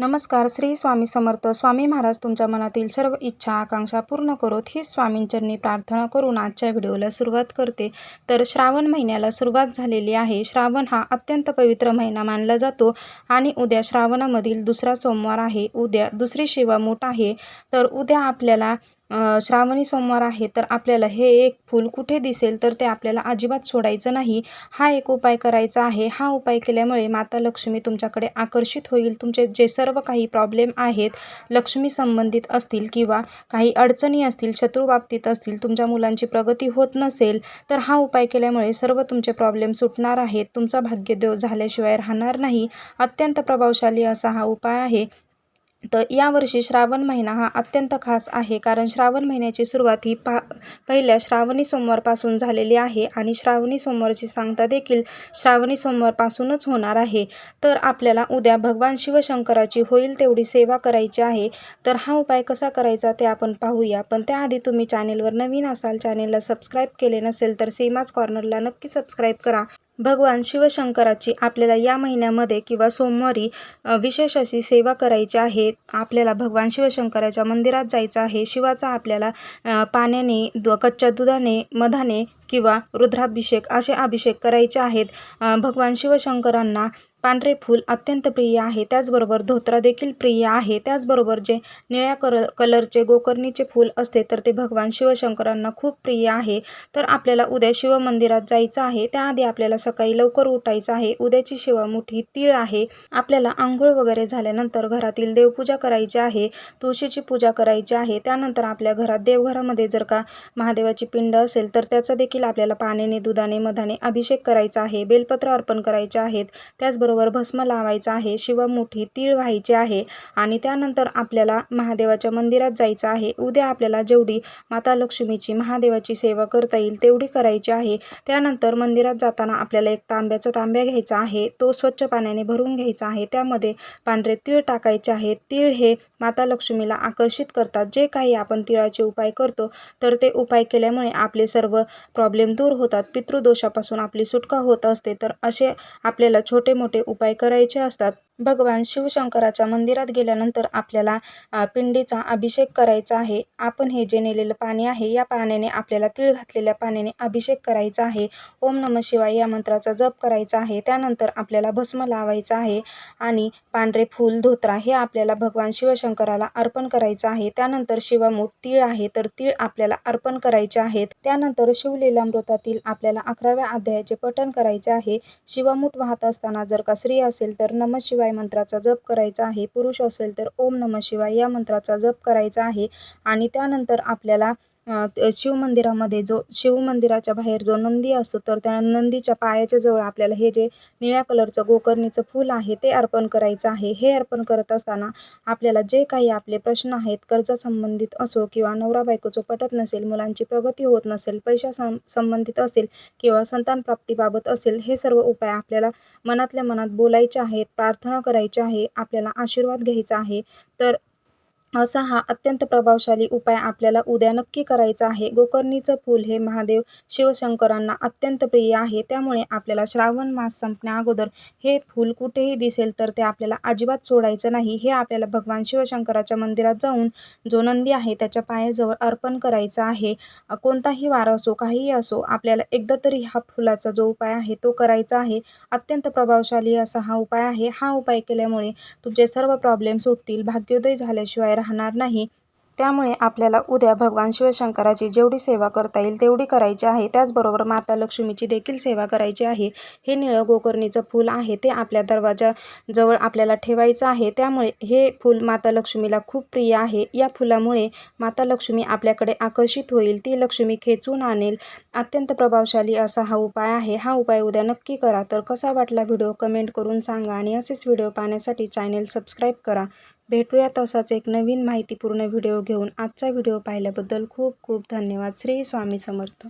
नमस्कार श्री स्वामी समर्थ. स्वामी महाराज तुमच्या मनातील सर्व इच्छा आकांक्षा पूर्ण करोत. ही स्वामींचरणी प्रार्थना करून आजच्या व्हिडिओला सुरुवात करते. तर श्रावण महिन्याला सुरुवात झालेली आहे. श्रावण हा अत्यंत पवित्र महिना मानला जातो आणि उद्या श्रावणामधील दुसरा सोमवार आहे. उद्या दुसरी शिवा मोठ आहे. तर उद्या आपल्याला श्रावणी सोमवार आहे तर आपल्याला हे एक फूल कुठे दिसेल तर ते आपल्याला अजिबात सोडायचं नाही. हा एक उपाय करायचा आहे. हा उपाय केल्यामुळे माता लक्ष्मी तुमच्याकडे आकर्षित होईल. तुमचे जे सर्व काही प्रॉब्लेम आहेत लक्ष्मी संबंधित असतील किंवा काही अडचणी असतील शत्रू बाबतीत असतील तुमच्या मुलांची प्रगती होत नसेल तर हा उपाय केल्यामुळे सर्व तुमचे प्रॉब्लेम सुटणार आहेत. तुमचा भाग्यदेव झाल्याशिवाय राहणार नाही. अत्यंत प्रभावशाली असा हा उपाय आहे. तर यावर्षी श्रावण महिना हा अत्यंत खास आहे कारण श्रावण महिन्याची सुरुवात ही पा पहिल्या श्रावणी सोमवारपासून झालेली आहे आणि श्रावणी सोमवारची सांगता देखील श्रावणी सोमवारपासूनच होणार आहे. तर आपल्याला उद्या भगवान शिवशंकराची होईल तेवढी सेवा करायची आहे. तर हा उपाय कसा करायचा ते आपण पाहूया. पण त्याआधी तुम्ही चॅनेलवर नवीन असाल चॅनेलला सबस्क्राईब केले नसेल तर सीमाच कॉर्नरला नक्की सबस्क्राईब करा. भगवान शिवशंकराची आपल्याला या महिन्यामध्ये किंवा सोमवारी विशेष अशी सेवा करायची आहे. आपल्याला भगवान शिवशंकराच्या मंदिरात जायचं आहे. शिवाचा आपल्याला पाण्याने द कच्च्या दुधाने मधाने किंवा रुद्राभिषेक असे अभिषेक करायचे आहेत. भगवान शिवशंकरांना पांढरे फूल अत्यंत प्रिय आहे. त्याचबरोबर धोत्रा देखील प्रिय आहे. त्याचबरोबर जे निळ्या कर कलरचे गोकर्णीचे फूल असते तर ते भगवान शिवशंकरांना खूप प्रिय आहे. तर आपल्याला उद्या शिवमंदिरात जायचं आहे. त्याआधी आपल्याला सकाळी लवकर उठायचं आहे. उद्याची शिवामुठी तीळ आहे. आपल्याला आंघोळ वगैरे झाल्यानंतर घरातील देवपूजा करायची आहे. तुळशीची पूजा करायची आहे. त्यानंतर आपल्या घरात देवघरामध्ये जर का महादेवाची पिंड असेल तर त्याचा देखील आपल्याला पाण्याने दुधाने मधाने अभिषेक करायचा आहे. बेलपत्र अर्पण करायचे आहेत. त्याचबरोबर भस्म लावायचं आहे. शिवमुठी तीळ व्हायचे आहे आणि त्यानंतर आपल्याला महादेवाच्या मंदिरात जायचं आहे. उद्या आपल्याला जेवढी माता लक्ष्मीची महादेवाची सेवा करता येईल तेवढी करायची आहे. त्यानंतर मंदिरात जाताना आपल्याला एक तांब्याचा तांब्या घ्यायचा आहे. तो स्वच्छ पाण्याने भरून घ्यायचा आहे. त्यामध्ये पांढरे तीळ टाकायचे आहेत तीळ हे माता लक्ष्मीला आकर्षित करतात. जे काही आपण तिळाचे उपाय करतो तर ते उपाय केल्यामुळे आपले सर्व प्रॉब्लेम दूर होतात. पितृदोषापासून आपली सुटका होत असते. तर असे आपल्याला छोटे मोठे उपाय करायचे असतात. भगवान शिवशंकराच्या मंदिरात गेल्यानंतर आपल्याला पिंडीचा अभिषेक करायचा आहे. आपण हे जे नेलेलं पाणी आहे या पाण्याने आपल्याला तीळ घातलेल्या पाण्याने अभिषेक करायचा आहे. ओम नम शिवाय या मंत्राचा जप करायचा आहे. त्यानंतर आपल्याला भस्म लावायचा आहे आणि पांढरे फूल धोत्रा हे आपल्याला भगवान शिवशंकराला अर्पण करायचं आहे. त्यानंतर शिवामूठ तीळ आहे तर तीळ आपल्याला अर्पण करायचे आहेत. त्यानंतर शिवलीलामृतातील आपल्याला अकराव्या अध्यायाचे पठण करायचे आहे. शिवामूठ वाहत असताना जर का स्त्री असेल तर नम शिवाय मंत्राचा जप करायचा आहे. पुरुष असेल तर ओम नम शिवाय या मंत्राचा जप करायचा आहे. आणि त्यानंतर आपल्याला शिवमंदिरामध्ये जो शिवमंदिराच्या बाहेर जो नंदी असतो तर त्या नंदीच्या पायाच्या जवळ आपल्याला हे जे निळ्या कलरचं गोकर्णीचं फूल आहे ते अर्पण करायचं आहे. हे अर्पण करत असताना आपल्याला जे काही आपले प्रश्न आहेत कर्ज संबंधित असो किंवा नवरा बायकोचं पटत नसेल मुलांची प्रगती होत नसेल पैशा सं संबंधित असेल किंवा संतान प्राप्तीबाबत असेल हे सर्व उपाय आपल्याला मनातल्या मनात बोलायचे आहेत प्रार्थना करायची आहे आपल्याला आशीर्वाद घ्यायचा आहे. तर असा हा अत्यंत प्रभावशाली उपाय आपल्याला उद्या नक्की करायचा आहे. गोकर्णीचं फूल हे महादेव शिवशंकरांना अत्यंत प्रिय आहे. त्यामुळे आपल्याला श्रावण मास संपण्या अगोदर हे फूल कुठेही दिसेल तर ते आपल्याला अजिबात सोडायचं नाही. हे आपल्याला भगवान शिवशंकराच्या मंदिरात जाऊन जो नंदी आहे त्याच्या पायाजवळ अर्पण करायचा आहे. कोणताही वार असो काहीही असो आपल्याला एकदा तरी हा फुलाचा जो उपाय आहे तो करायचा आहे. अत्यंत प्रभावशाली असा हा उपाय आहे. हा उपाय केल्यामुळे तुमचे सर्व प्रॉब्लेम सुटतील. भाग्योदय झाल्याशिवाय राहणार नाही. त्यामुळे आपल्याला उद्या भगवान शिवशंकराची जेवढी सेवा करता येईल तेवढी करायची आहे. त्याचबरोबर माता लक्ष्मीची देखील सेवा करायची आहे. हे निळं गोकर्णीचं फूल आहे ते आपल्या दरवाजाजवळ आपल्याला ठेवायचं आहे. त्यामुळे हे फूल माता लक्ष्मीला खूप प्रिय आहे. या फुलामुळे माता लक्ष्मी आपल्याकडे आकर्षित होईल. ती लक्ष्मी खेचून आणेल. अत्यंत प्रभावशाली असा हा उपाय आहे. हा उपाय उद्या नक्की करा. तर कसा वाटला व्हिडिओ कमेंट करून सांगा आणि असेच व्हिडिओ पाहण्यासाठी चॅनेल सबस्क्राईब करा. भेटूया तसाच एक नवीन माहितीपूर्ण व्हिडिओ घेऊन. आजचा व्हिडिओ पाहिल्याबद्दल खूप खूप धन्यवाद. श्री स्वामी समर्थ.